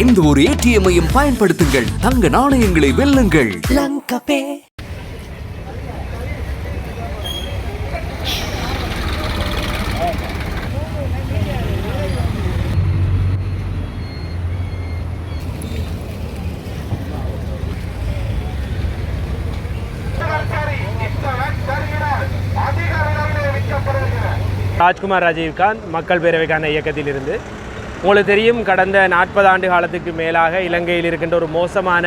எந்த ஒரு ஏடிஎம்மையும் பயன்படுத்துங்கள். தங்க நாணயங்களை வெல்லுங்கள். ராஜ்குமார் ராஜீவ்காந்த் மக்கள் பேரவைக்கான இயக்கத்திலிருந்து உங்களுக்கு தெரியும் கடந்த நாற்பது ஆண்டு காலத்துக்கு மேலாக இலங்கையில் இருக்கின்ற ஒரு மோசமான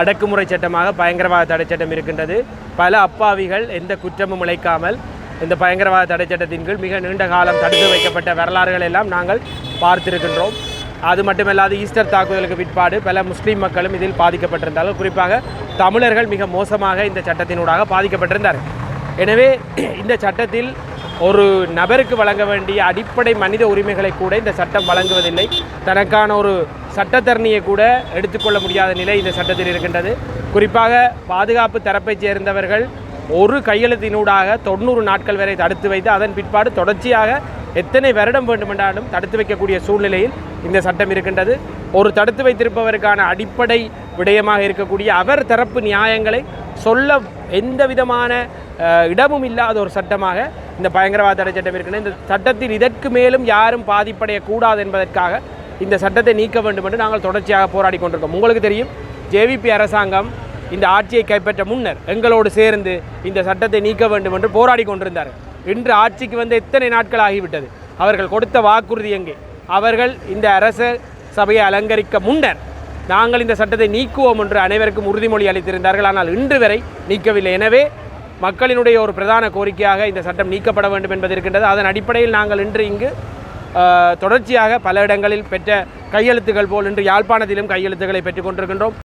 அடக்குமுறை சட்டமாக பயங்கரவாத தடை சட்டம் இருக்கின்றது. பல அப்பாவிகள் எந்த குற்றமும் இழைக்காமல் இந்த பயங்கரவாத தடை சட்டத்தின் கீழ் மிக நீண்ட காலம் தடுத்து வைக்கப்பட்ட வரலாறுகள் எல்லாம் நாங்கள் பார்த்திருக்கின்றோம். அது மட்டுமல்லாது ஈஸ்டர் தாக்குதலுக்கு பிற்பாடு பல முஸ்லீம் மக்களும் இதில் பாதிக்கப்பட்டிருந்தார்கள். குறிப்பாக தமிழர்கள் மிக மோசமாக இந்த சட்டத்தினூடாக பாதிக்கப்பட்டிருந்தார்கள். எனவே இந்த சட்டத்தில் ஒரு நபருக்கு வழங்க வேண்டிய அடிப்படை மனித உரிமைகளை கூட இந்த சட்டம் வழங்குவதில்லை. தனக்கான ஒரு சட்டத்தரணியை கூட எடுத்துக்கொள்ள முடியாத நிலை இந்த சட்டத்தில் இருக்கின்றது. குறிப்பாக பாதுகாப்பு தரப்பைச் சேர்ந்தவர்கள் ஒரு கையெழுத்தினூடாக தொண்ணூறு நாட்கள் வரை தடுத்து வைத்து அதன் பிற்பாடு தொடர்ச்சியாக எத்தனை வருடம் வேண்டுமென்றாலும் தடுத்து வைக்கக்கூடிய சூழ்நிலையில் இந்த சட்டம் இருக்கின்றது. ஒரு தடுத்து வைத்திருப்பவருக்கான அடிப்படை விடயமாக இருக்கக்கூடிய அவர் தரப்பு நியாயங்களை சொல்ல எந்த விதமான இடமும் இல்லாத ஒரு சட்டமாக இந்த பயங்கரவாத தடை சட்டம் இருக்குன்னு இந்த சட்டத்தில் இதற்கு மேலும் யாரும் பாதிப்படையக்கூடாது என்பதற்காக இந்த சட்டத்தை நீக்க வேண்டும் என்று நாங்கள் தொடர்ச்சியாக போராடி கொண்டிருக்கோம். உங்களுக்கு தெரியும் ஜேவிபி அரசாங்கம் இந்த ஆட்சியை கைப்பற்ற முன்னர் எங்களோடு சேர்ந்து இந்த சட்டத்தை நீக்க வேண்டும் என்று போராடி கொண்டிருந்தார்கள். இன்று ஆட்சிக்கு வந்து எத்தனை நாட்கள் ஆகிவிட்டது? அவர்கள் கொடுத்த வாக்குறுதி எங்கே? அவர்கள் இந்த அரச சபையை அலங்கரிக்க முன்னர் நாங்கள் இந்த சட்டத்தை நீக்குவோம் என்று அனைவருக்கும் உறுதிமொழி அளித்திருந்தார்கள். ஆனால் இன்று வரை நீக்கவில்லை. எனவே மக்களினுடைய ஒரு பிரதான கோரிக்கையாக இந்த சட்டம் நீக்கப்பட வேண்டும் என்பது இருக்கின்றது. அதன் அடிப்படையில் நாங்கள் இன்று இங்கு தொடர்ச்சியாக பல இடங்களில் பெற்ற கையெழுத்துகள் போல் இன்று யாழ்ப்பாணத்திலும் கையெழுத்துக்களை பெற்றுக் கொண்டிருக்கின்றோம்.